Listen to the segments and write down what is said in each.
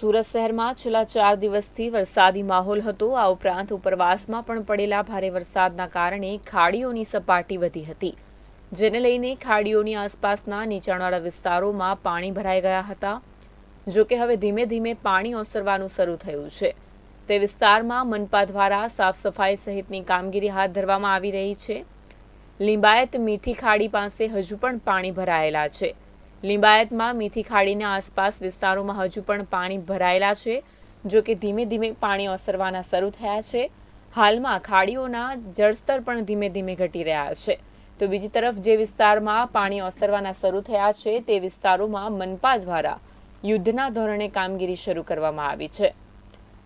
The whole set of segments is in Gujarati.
સુરત શહેરમાં છેલ્લા ચાર દિવસથી વરસાદી માહોલ હતો. આ ઉપરાંત ઉપરવાસમાં પણ પડેલા ભારે વરસાદના કારણે ખાડીઓની સપાટી વધી હતી. જેને લઈને ખાડીઓની આસપાસના નીચાણવાળા વિસ્તારોમાં પાણી ભરાઈ ગયા હતા. જો કે હવે ધીમે ધીમે પાણી ઓસરવાનું શરૂ થયું છે. તે વિસ્તારમાં મનપા દ્વારા સાફ સફાઈ સહિતની કામગીરી હાથ ધરવામાં આવી રહી છે. લિંબાયત મીઠી ખાડી પાસે હજુ પણ પાણી ભરાયેલા છે. લિંબાયતમાં મીઠી ખાડીના આસપાસ વિસ્તારોમાં હજુ પણ પાણી ભરાયેલા છે, જો કે ધીમે ધીમે પાણી ઓસરવાના શરૂ થયા છે. હાલમાં ખાડીઓના જળસ્તર પણ ધીમે ધીમે ઘટી રહ્યા છે. તો બીજી તરફ જે વિસ્તારમાં પાણી ઓસરવાના શરૂ થયા છે, તે વિસ્તારોમાં મનપા દ્વારા યુદ્ધના ધોરણે કામગીરી શરૂ કરવામાં આવી છે.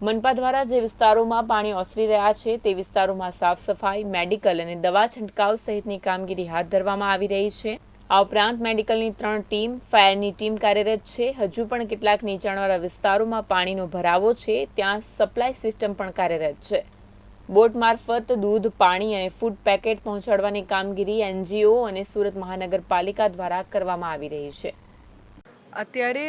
મનપા દ્વારા જે વિસ્તારોમાં પાણી ઓસરી રહ્યા છે, તે વિસ્તારોમાં સાફ સફાઈ, મેડિકલ અને દવા છંટકાવ સહિતની કામગીરી હાથ ધરવામાં આવી રહી છે. આ ઉપરાંત મેડિકલની ત્રણ ટીમ, ફાયરની ટીમ કાર્યરત છે. હજુ પણ કેટલાક નીચાણવાળા વિસ્તારોમાં પાણીનો ભરાવો છે. ત્યાં સપ્લાય સિસ્ટમ પણ કાર્યરત છે. બોટ મારફત દૂધ, પાણી અને ફૂડ પેકેટ પહોંચાડવાની કામગીરી એનજીઓ અને સુરત મહાનગરપાલિકા દ્વારા કરવામાં આવી રહી છે. અત્યારે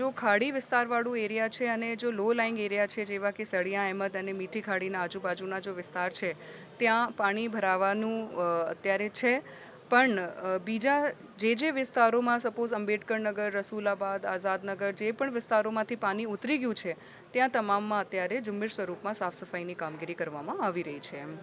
જો ખાડી વિસ્તારવાળું એરિયા છે અને જો લો લાઇંગ એરિયા છે, જેવા કે સળિયા, અહેમદ અને મીઠી ખાડીના આજુબાજુના જો વિસ્તાર છે, ત્યાં પાણી ભરાવાનું અત્યારે છે. પણ બીજા જે જે વિસ્તારોમાં સપોઝ અંબેડકરનગર રસુલાબાદ આઝાદનગર જે પણ વિસ્તારોમાંથી પાણી ઉતરી ગયું છે, ત્યાં તમામમાં અત્યારે ઝુંબેશ સ્વરૂપમાં સાફ સફાઈની કામગીરી કરવામાં આવી રહી છે એમ.